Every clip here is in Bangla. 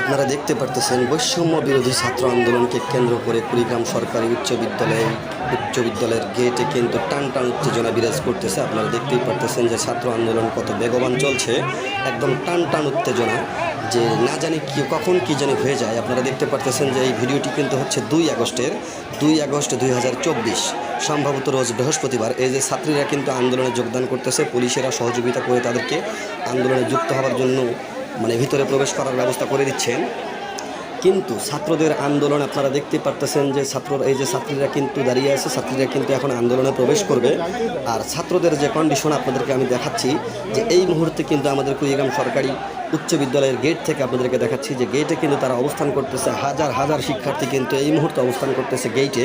আপনারা দেখতে পারতেছেন বৈষম্য বিরোধী ছাত্র আন্দোলনকে কেন্দ্র করে কুড়িগ্রাম সরকারি উচ্চ বিদ্যালয়ে, উচ্চ বিদ্যালয়ের গেটে কিন্তু টান টান উত্তেজনা বিরাজ করতেছে। আপনারা দেখতেই পারতেছেন যে ছাত্র আন্দোলন কত বেগবান চলছে, একদম টান টান উত্তেজনা যে না জানি কি, কখন কি জানি হয়ে যায়। আপনারা দেখতে পারতেছেন যে এই ভিডিওটি কিন্তু হচ্ছে দুই আগস্টের, দুই আগস্ট দুই হাজার চব্বিশ। সম্ভবত রোজ বৃহস্পতিবার। এই যে ছাত্রীরা কিন্তু আন্দোলনে যোগদান করতেছে, পুলিশেরা সহযোগিতা করে তাদেরকে আন্দোলনে যুক্ত হওয়ার জন্য মানে ভিতরে প্রবেশ করার ব্যবস্থা করে দিচ্ছেন। কিন্তু ছাত্রদের আন্দোলন, আপনারা দেখতে পারতেছেন যে ছাত্র এই যে ছাত্রীরা কিন্তু দাঁড়িয়ে আছে, ছাত্রীরা কিন্তু এখন আন্দোলনে প্রবেশ করবে। আর ছাত্রদের যে কন্ডিশন আপনাদেরকে আমি দেখাচ্ছি, যে এই মুহূর্তে কিন্তু আমাদের কুড়িগ্রাম সরকারি উচ্চ বিদ্যালয়ের গেট থেকে আপনাদেরকে দেখাচ্ছি যে গেটে কিন্তু তারা অবস্থান করতেছে, হাজার হাজার শিক্ষার্থী কিন্তু এই মুহূর্তে অবস্থান করতেছে গেটে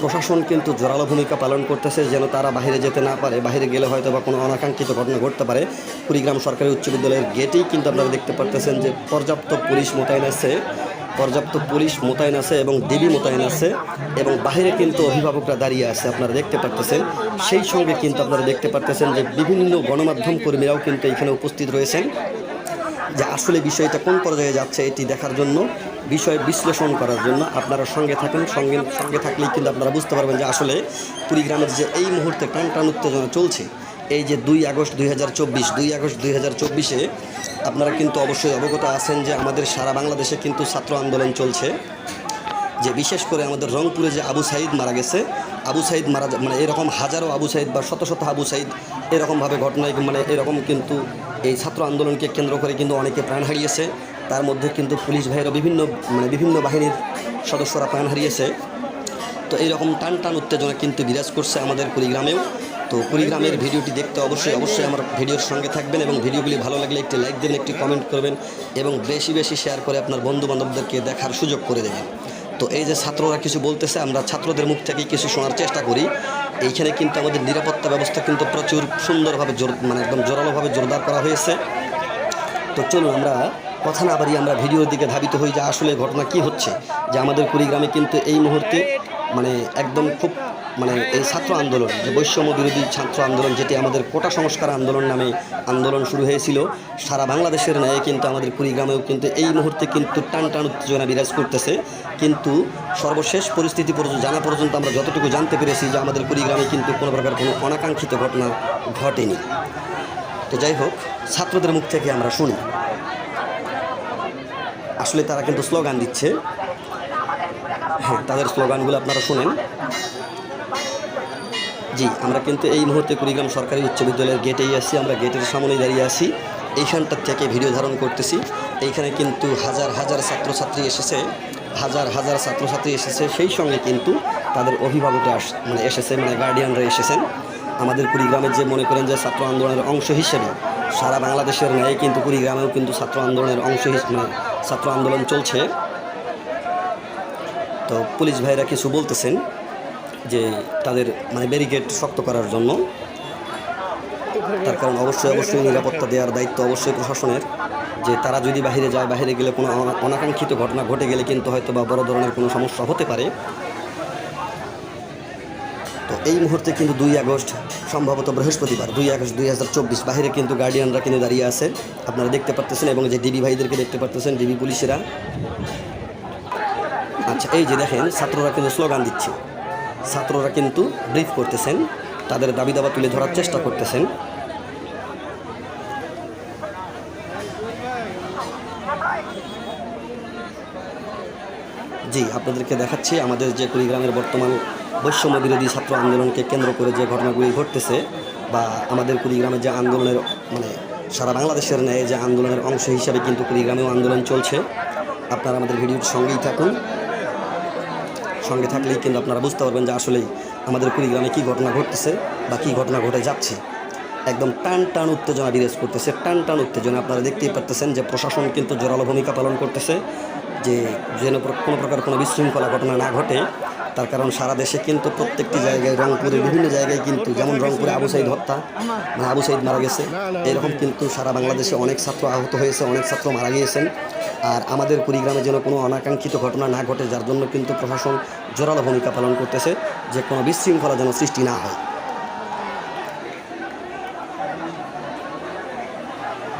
প্রশাসন কিন্তু জোরালো ভূমিকা পালন করতেছে যেন তারা বাইরে যেতে না পারে। বাইরে গেলে হয়তো বা কোনো অনাকাঙ্ক্ষিত ঘটনা ঘটতে পারে। কুড়িগ্রাম সরকারি উচ্চ বিদ্যালয়ের গেটেই কিন্তু আপনারা দেখতে পারতেছেন যে পর্যাপ্ত পুলিশ মোতায়েন আছে, পর্যাপ্ত পুলিশ মোতায়েন আছে এবং ডিবি মোতায়েন আছে এবং বাইরে কিন্তু অভিভাবকরা দাঁড়িয়ে আছে, আপনারা দেখতে পারতেছেন। সেই সঙ্গে কিন্তু আপনারা দেখতে পারতেছেন যে বিভিন্ন গণমাধ্যম কর্মীরাও কিন্তু এখানে উপস্থিত রয়েছেন। যে আসলে বিষয়টা কোন পর্যায়ে যাচ্ছে এটি দেখার জন্য, বিষয় বিশ্লেষণ করার জন্য আপনারা সঙ্গে থাকেন, সঙ্গে সঙ্গে থাকলেই কিন্তু আপনারা বুঝতে পারবেন যে আসলে কুড়িগ্রামের যে এই মুহূর্তে টান টান উত্তেজনা চলছে, এই যে দুই আগস্ট দুই হাজার চব্বিশ, দুই আগস্ট দুই হাজার চব্বিশে আপনারা কিন্তু অবশ্যই অবগত আছেন যে আমাদের সারা বাংলাদেশে কিন্তু ছাত্র আন্দোলন চলছে, যে বিশেষ করে আমাদের রংপুরে যে আবু সাইদ মারা গেছে, আবু সাইদ মারা মানে এরকম হাজারো আবু সাইদ বা শত শত আবু সাইদ এরকমভাবে ঘটনায় মানে এরকম কিন্তু এই ছাত্র আন্দোলনকে কেন্দ্র করে কিন্তু অনেকে প্রাণ হারিয়েছে। তার মধ্যে কিন্তু পুলিশ ভাইয়েরও বিভিন্ন মানে বিভিন্ন বাহিনীর সদস্যরা প্রাণ হারিয়েছে। তো এইরকম টান টান উত্তেজনা কিন্তু বিরাজ করছে আমাদের কুড়িগ্রামেও। তো কুড়িগ্রামের ভিডিওটি দেখতে অবশ্যই অবশ্যই আমার ভিডিওর সঙ্গে থাকবেন এবং ভিডিওগুলি ভালো লাগলে একটি লাইক দেবেন একটি কমেন্ট করবেন এবং বেশি বেশি শেয়ার করে আপনার বন্ধু বান্ধবদেরকে দেখার সুযোগ করে দেবেন। তো এই যে ছাত্ররা কিছু বলতেছে, আমরা ছাত্রদের মুখ থেকে কিছু শোনার চেষ্টা করি। এইখানে কিন্তু আমাদের নিরাপত্তা ব্যবস্থা কিন্তু প্রচুর সুন্দরভাবে জোর মানে একদম জোরালোভাবে জোরদার করা হয়েছে। তো চলুন আমরা কথা না বাড়িয়ে আমরা ভিডিওর দিকে ধাবিত হই যে আসলে ঘটনা কি হচ্ছে। যে আমাদের কুড়িগ্রামে কিন্তু এই মুহূর্তে মানে একদম খুব মানে এই ছাত্র আন্দোলন, যে বৈষম্য বিরোধী ছাত্র আন্দোলন, যেটি আমাদের কোটা সংস্কার আন্দোলন নামে আন্দোলন শুরু হয়েছিল, সারা বাংলাদেশের ন্যায় কিন্তু আমাদের কুড়িগ্রামেও কিন্তু এই মুহূর্তে কিন্তু টান টান উত্তেজনা বিরাজ করতেছে। কিন্তু সর্বশেষ পরিস্থিতি পর্যন্ত জানা পর্যন্ত আমরা যতটুকু জানতে পেরেছি যে আমাদের কুড়িগ্রামে কিন্তু কোনো প্রকার কোনো অনাকাঙ্ক্ষিত ঘটনা ঘটেনি। তো যাই হোক, ছাত্রদের মুখ থেকে আমরা শুনি। আসলে তারা কিন্তু স্লোগান দিচ্ছে। হ্যাঁ তাদের স্লোগানগুলো আপনারা শুনেন। জি, আমরা কিন্তু এই মুহূর্তে কুড়িগ্রাম সরকারি উচ্চ বিদ্যালয়ের গেটেই আছি, আমরা গেটের সামনে দাঁড়িয়ে আছি। এইখানটার থেকে ভিডিও ধারণ করতেছি। এইখানে কিন্তু হাজার হাজার ছাত্রছাত্রী এসেছে, হাজার হাজার ছাত্রছাত্রী এসেছে। সেই সঙ্গে কিন্তু তাদের অভিভাবকরা আস মানে এসেছে মানে গার্ডিয়ানরা এসেছেন। আমাদের কুড়িগ্রামের যে মনে করেন যে ছাত্র আন্দোলনের অংশ হিসেবে, সারা বাংলাদেশের ন্যায় কিন্তু কুড়িগ্রামেও কিন্তু ছাত্র আন্দোলনের অংশ হিস- মানে ছাত্র আন্দোলন চলছে। তো পুলিশ ভাইরা কিছু বলতেছেন। যে তাদের মানে ব্যারিকেড শক্ত করার জন্য। তার কারণ অবশ্যই অবশ্যই নিরাপত্তা দেওয়ার দায়িত্ব অবশ্যই প্রশাসনের। যে তারা যদি বাইরে যায় বাইরে গেলে কোনো অনা- অনাকাঙ্ক্ষিত ঘটনা ঘটে গেলে কিন্তু হয়তো বা বড় ধরনের কোনো সমস্যা হতে পারে। তো এই মুহূর্তে কিন্তু দুই আগস্ট, সম্ভবত বৃহস্পতিবার, দুই আগস্ট দুই হাজার চব্বিশ বাইরে কিন্তু গার্ডিয়ানরা কিন্তু দাঁড়িয়ে আছে। আপনারা দেখতে পারতেছেন এবং যে ডিবি ভাইদেরকে দেখতে পারতেছেন ডিবি পুলিশেরা। আচ্ছা এই যে দেখেন, ছাত্ররা কিন্তু স্লোগান দিচ্ছে। ছাত্ররা কিন্তু ব্রিফ করতেছেন, তাদের দাবি দাবা তুলে ধরার চেষ্টা করতেছেন। জি, আপনাদেরকে দেখাচ্ছি আমাদের যে কুড়িগ্রামের বর্তমান বৈষম্য বিরোধী ছাত্র আন্দোলনকে কেন্দ্র করে যে ঘটনাগুলি ঘটতেছে বা আমাদের কুড়িগ্রামের যে আন্দোলনের মানে সারা বাংলাদেশের ন্যায় যে আন্দোলনের অংশ হিসাবে কিন্তু কুড়িগ্রামেও আন্দোলন চলছে। আপনারা আমাদের ভিডিওর সঙ্গেই থাকুন। সঙ্গে থাকলেই কিন্তু আপনারা বুঝতে পারবেন যে আসলেই আমাদের কুড়িগ্রামে কী ঘটনা ঘটতেছে বা কী ঘটনা ঘটে যাচ্ছে। একদম টান টান উত্তেজনা বিরাজ করতেছে, টান টান উত্তেজনা। আপনারা দেখতেই পারতেছেন যে প্রশাসন কিন্তু জোরালো ভূমিকা পালন করতেছে, যে যেন কোনো প্রকার কোনো বিশৃঙ্খলা ঘটনা না ঘটে। তার কারণ সারা দেশে কিন্তু প্রত্যেকটি জায়গায় রংপুরের বিভিন্ন জায়গায় কিন্তু যেমন রংপুরে আবু সাইদ হত্যা মানে আবু সাইদ মারা গেছে, এরকম কিন্তু সারা বাংলাদেশে অনেক ছাত্র আহত হয়েছে, অনেক ছাত্র মারা গিয়েছেন। আর আমাদের কুড়িগ্রামে যেন কোনো অনাকাঙ্ক্ষিত ঘটনা না ঘটে, যার জন্য কিন্তু প্রশাসন জোরালো ভূমিকা পালন করতেছে, যে কোনো বিশৃঙ্খলা যেন সৃষ্টি না হয়।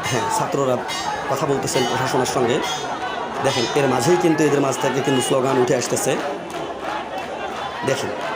হ্যাঁ ছাত্ররা কথা বলতেছেন প্রশাসনের সঙ্গে। দেখেন, এর মাঝেই কিন্তু এদের মাঝ থেকে কিন্তু স্লোগান উঠে আসতেছে দেখেন।